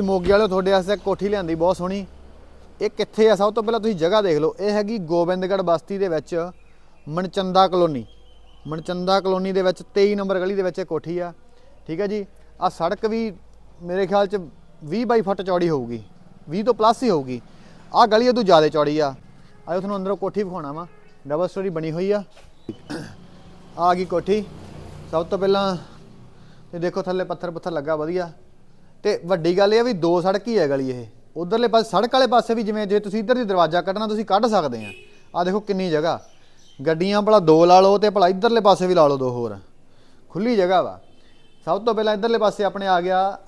ਮੋਗੇ ਵਾਲਿਓ, ਤੁਹਾਡੇ ਵਾਸਤੇ ਕੋਠੀ ਲਿਆਂਦੀ, ਬਹੁਤ ਸੋਹਣੀ। ਇਹ ਕਿੱਥੇ ਆ? ਸਭ ਤੋਂ ਪਹਿਲਾਂ ਤੁਸੀਂ ਜਗ੍ਹਾ ਦੇਖ ਲਓ। ਇਹ ਹੈਗੀ ਗੋਬਿੰਦਗੜ੍ਹ ਬਸਤੀ ਦੇ ਵਿੱਚ ਮਨਚੰਦਾ ਕਲੋਨੀ। ਮਨਚੰਦਾ ਕਲੋਨੀ ਦੇ ਵਿੱਚ 23 ਨੰਬਰ ਗਲੀ ਦੇ ਵਿੱਚ ਇਹ ਕੋਠੀ ਆ। ਠੀਕ ਹੈ ਜੀ? ਆ ਸੜਕ ਵੀ ਮੇਰੇ ਖਿਆਲ ਚ 20 ਬਾਈ ਫੁੱਟ ਚੌੜੀ ਹੋਊਗੀ। 20 ਤੋਂ ਪਲੱਸ ਹੀ ਹੋਊਗੀ। ਆ ਗਲੀ ਇਹ ਤੋਂ ਜ਼ਿਆਦਾ ਚੌੜੀ ਆ। ਆਇਓ ਤੁਹਾਨੂੰ ਅੰਦਰੋਂ ਕੋਠੀ ਵਿਖਾਉਣਾ ਵਾ। ਡਬਲ ਸਟੋਰੀ ਬਣੀ ਹੋਈ ਆ। ਆ ਗਈ ਕੋਠੀ। ਸਭ ਤੋਂ ਪਹਿਲਾਂ ਇਹ ਦੇਖੋ ਥੱਲੇ ਪੱਥਰ ਪੁੱਥਰ ਲੱਗਾ, ਵਧੀਆ। ਤੇ ਵੱਡੀ ਗੱਲ ਇਹ ਆ ਵੀ ਦੋ ਸੜਕ ਹੀ ਹੈ ਗਲੀ ਇਹ। ਉਧਰਲੇ ਪਾਸੇ, ਸੜਕ ਵਾਲੇ ਪਾਸੇ ਵੀ ਜਿਵੇਂ ਜੇ ਤੁਸੀਂ ਇੱਧਰ ਦੀ ਦਰਵਾਜ਼ਾ ਕੱਢਣਾ, ਤੁਸੀਂ ਕੱਢ ਸਕਦੇ ਆ। ਆ ਦੇਖੋ ਕਿੰਨੀ ਜਗ੍ਹਾ। ਗੱਡੀਆਂ ਭਲਾ ਦੋ ਲਾ ਲਓ ਤੇ ਭਲਾ ਇੱਧਰਲੇ ਪਾਸੇ ਵੀ ਲਾ ਲਓ ਦੋ ਹੋਰ। ਖੁੱਲੀ ਜਗ੍ਹਾ ਵਾ। ਸਭ ਤੋਂ ਪਹਿਲਾਂ ਇੱਧਰਲੇ ਪਾਸੇ ਆਪਣੇ ਆ ਗਿਆ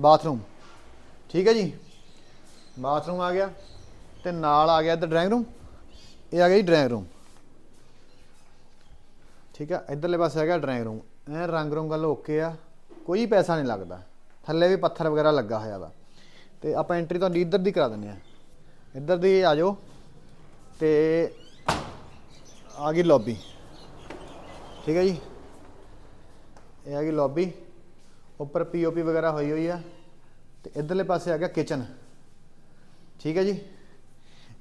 ਬਾਥਰੂਮ। ਠੀਕ ਹੈ ਜੀ? ਬਾਥਰੂਮ ਆ ਗਿਆ ਤੇ ਨਾਲ ਆ ਗਿਆ ਇੱਧਰ ਡਰਾਇੰਗ ਰੂਮ। ਇਹ ਆ ਗਿਆ ਜੀ ਡਰਾਇੰਗ ਰੂਮ। ਠੀਕ ਆ? ਇੱਧਰਲੇ ਪਾਸੇ ਹੈਗਾ ਡਰਾਇੰਗ ਰੂਮ। ਐ ਰੰਗ ਰੂਮ ਓਕੇ ਆ। ਕੋਈ ਪੈਸਾ ਨਹੀਂ ਲੱਗਦਾ। ਥੱਲੇ ਵੀ ਪੱਥਰ ਵਗੈਰਾ ਲੱਗਾ ਹੋਇਆ ਵਾ। ਤੇ ਆਪਾਂ ਐਂਟਰੀ ਤੁਹਾਨੂੰ ਇੱਧਰ ਦੀ ਕਰਾ ਦਿੰਦੇ ਆ ਇੱਧਰ ਦੀ ਆ ਜਾਓ ਤੇ ਆ ਗਈ ਲੌਬੀ ਠੀਕ ਹੈ ਜੀ? ਇਹ ਆ ਗਈ ਲੌਬੀ ਉੱਪਰ ਪੀਓਪੀ ਵਗੈਰਾ ਹੋਈ ਹੋਈ ਆ। ਤੇ ਇੱਧਰਲੇ ਪਾਸੇ ਆ ਗਿਆ ਕਿਚਨ ਠੀਕ ਹੈ ਜੀ?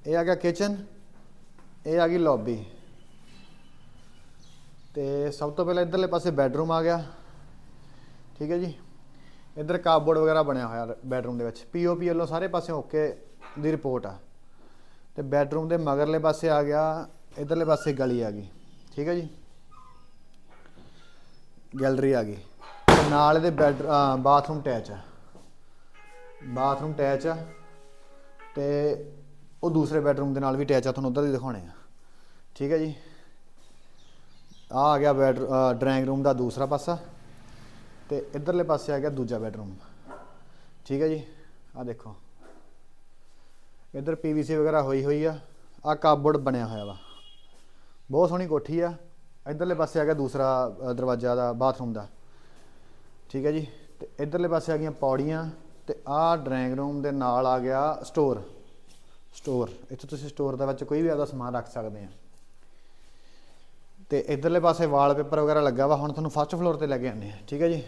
ਇਹ ਆ ਗਿਆ ਕਿਚਨ ਇਹ ਆ ਗਈ ਲੌਬੀ ਤੇ ਸਭ ਤੋਂ ਪਹਿਲਾਂ ਇੱਧਰਲੇ ਪਾਸੇ ਬੈੱਡਰੂਮ ਆ ਗਿਆ। ਠੀਕ ਹੈ ਜੀ? ਇੱਧਰ ਕਾਰਡਬੋਰਡ ਵਗੈਰਾ ਬਣਿਆ ਹੋਇਆ ਬੈਡਰੂਮ ਦੇ ਵਿੱਚ। ਪੀਓਪੀ ਵੱਲੋਂ ਸਾਰੇ ਪਾਸੇ ਓਕੇ ਦੀ ਰਿਪੋਰਟ ਆ। ਤੇ ਬੈਡਰੂਮ ਦੇ ਮਗਰਲੇ ਪਾਸੇ ਆ ਗਿਆ, ਇੱਧਰਲੇ ਪਾਸੇ ਗਲੀ ਆ ਗਈ। ਠੀਕ ਹੈ ਜੀ? ਗੈਲਰੀ ਆ ਗਈ। ਤੇ ਨਾਲ ਇਹਦੇ ਬੈਡ ਬਾਥਰੂਮ ਅਟੈਚ ਆ। ਬਾਥਰੂਮ ਅਟੈਚ ਆ। ਤੇ ਉਹ ਦੂਸਰੇ ਬੈਡਰੂਮ ਦੇ ਨਾਲ ਵੀ ਅਟੈਚ ਆ, ਤੁਹਾਨੂੰ ਉਧਰ ਹੀ ਦਿਖਾਉਣੇ ਆ। ਠੀਕ ਹੈ ਜੀ? ਆ ਆ ਗਿਆ ਬੈਡ ਡਰਾਇੰਗ ਰੂਮ ਦਾ ਦੂਸਰਾ ਪਾਸਾ। ਤੇ ਇਧਰਲੇ ਪਾਸੇ ਆ ਗਿਆ ਦੂਜਾ ਬੈਡਰੂਮ। ਠੀਕ ਹੈ ਜੀ? ਆ ਦੇਖੋ। ਇਧਰ ਪੀਵੀਸੀ ਵਗੈਰਾ ਹੋਈ ਹੋਈ ਆ। ਆ ਕਾਬੋਰਡ ਬਣਿਆ ਹੋਇਆ ਵਾ। ਬਹੁਤ ਸੋਹਣੀ ਕੋਠੀ ਆ। ਇਧਰਲੇ ਪਾਸੇ ਆ ਗਿਆ ਦੂਸਰਾ ਦਰਵਾਜ਼ਾ ਦਾ, ਬਾਥਰੂਮ ਦਾ। ਠੀਕ ਹੈ ਜੀ? ਤੇ ਇਧਰਲੇ ਪਾਸੇ ਆ ਗਈਆਂ ਪੌੜੀਆਂ ਤੇ ਆ ਡਰਾਇੰਗ ਰੂਮ ਦੇ ਨਾਲ ਆ ਗਿਆ ਸਟੋਰ। ਸਟੋਰ। ਇੱਥੇ ਤੁਸੀਂ ਸਟੋਰ ਦੇ ਵਿੱਚ ਕੋਈ ਵੀ ਆਪਦਾ ਸਮਾਨ ਰੱਖ ਸਕਦੇ ਆ। ਤੇ ਇਧਰਲੇ ਪਾਸੇ ਵਾਲਪੇਪਰ ਵਗੈਰਾ ਲੱਗਾ ਵਾ, ਹੁਣ ਤੁਹਾਨੂੰ ਫਸਟ ਫਲੋਰ ਤੇ ਲੈ ਕੇ ਆਉਂਦੇ ਆ ਠੀਕ ਹੈ ਜੀ?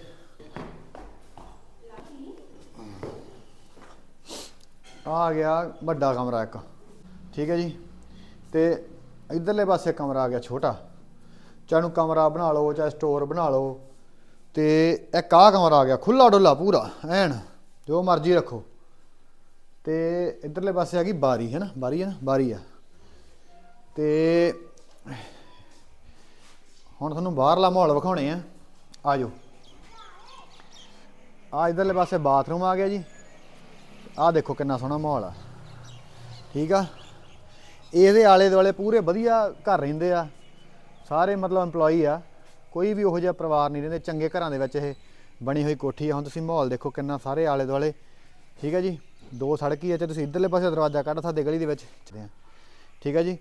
ਆ ਆ ਗਿਆ ਵੱਡਾ ਕਮਰਾ ਇੱਕ। ਠੀਕ ਹੈ ਜੀ? ਤੇ ਇਧਰਲੇ ਪਾਸੇ ਕਮਰਾ ਆ ਗਿਆ ਛੋਟਾ। ਚਾਹੇ ਨੂੰ ਕਮਰਾ ਬਣਾ ਲਓ, ਚਾਹੇ ਸਟੋਰ ਬਣਾ ਲਓ। ਤੇ ਇੱਕ ਆਹ ਕਮਰਾ ਆ ਗਿਆ ਖੁੱਲਾ ਡੁੱਲਾ ਪੂਰਾ, ਐਨ, ਜੋ ਮਰਜ਼ੀ ਰੱਖੋ। ਤੇ ਇਧਰਲੇ ਪਾਸੇ ਆ ਗਈ ਬਾਰੀ, ਹੈ ਨਾ? ਬਾਰੀ ਹੈ ਨਾ? ਬਾਰੀ ਆ। ਤੇ ਹੁਣ ਤੁਹਾਨੂੰ ਬਾਹਰਲਾ ਮਾਹੌਲ ਵਿਖਾਉਣੇ ਆ। ਆਜੋ। ਆ ਇਧਰਲੇ ਪਾਸੇ ਬਾਥਰੂਮ ਆ ਗਿਆ ਜੀ। ਆ ਦੇਖੋ ਕਿੰਨਾ ਸੋਹਣਾ ਮਾਹੌਲ ਆ। ਠੀਕ ਆ? ਇਹਦੇ ਆਲੇ ਦੁਆਲੇ ਪੂਰੇ ਵਧੀਆ ਘਰ ਰਹਿੰਦੇ ਆ। ਸਾਰੇ ਮਤਲਬ EMPLOYE ਆ। ਕੋਈ ਵੀ ਉਹੋ ਜਿਹਾ ਪਰਿਵਾਰ ਨਹੀਂ ਰਹਿੰਦੇ। ਚੰਗੇ ਘਰਾਂ ਦੇ ਵਿੱਚ ਇਹ ਬਣੀ ਹੋਈ ਕੋਠੀ ਆ। ਹੁਣ ਤੁਸੀਂ ਮਾਹੌਲ ਦੇਖੋ ਕਿੰਨਾ ਸਾਰੇ ਆਲੇ ਦੁਆਲੇ। ਠੀਕ ਹੈ ਜੀ? ਦੋ ਸੜਕ ਹੀ ਆ। ਤੇ ਤੁਸੀਂ ਇਧਰਲੇ ਪਾਸੇ ਦਰਵਾਜ਼ਾ ਕੱਢ ਸਕਦੇ ਗਲੀ ਦੇ ਵਿੱਚ। ਠੀਕ ਹੈ ਜੀ?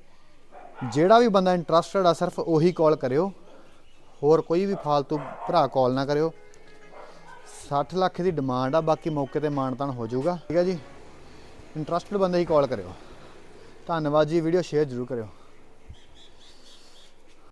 ਜਿਹੜਾ ਵੀ ਬੰਦਾ ਇੰਟਰਸਟਡ ਆ, ਸਿਰਫ ਉਹੀ ਕਾਲ ਕਰਿਓ। ਹੋਰ ਕੋਈ ਵੀ ਫਾਲਤੂ ਭਰਾ ਕਾਲ ਨਾ ਕਰਿਓ। 60 ਲੱਖ ਦੀ ਡਿਮਾਂਡ ਆ, ਬਾਕੀ ਮੌਕੇ ਤੇ ਮਾਨਤਾਨ ਹੋ ਜਾਊਗਾ। ਠੀਕ ਹੈ ਜੀ। ਇੰਟਰਸਟਡ ਬੰਦੇ ਹੀ ਕਾਲ ਕਰਿਓ। ਧੰਨਵਾਦ ਜੀ ਵੀਡੀਓ ਸ਼ੇਅਰ ਜ਼ਰੂਰ ਕਰਿਓ।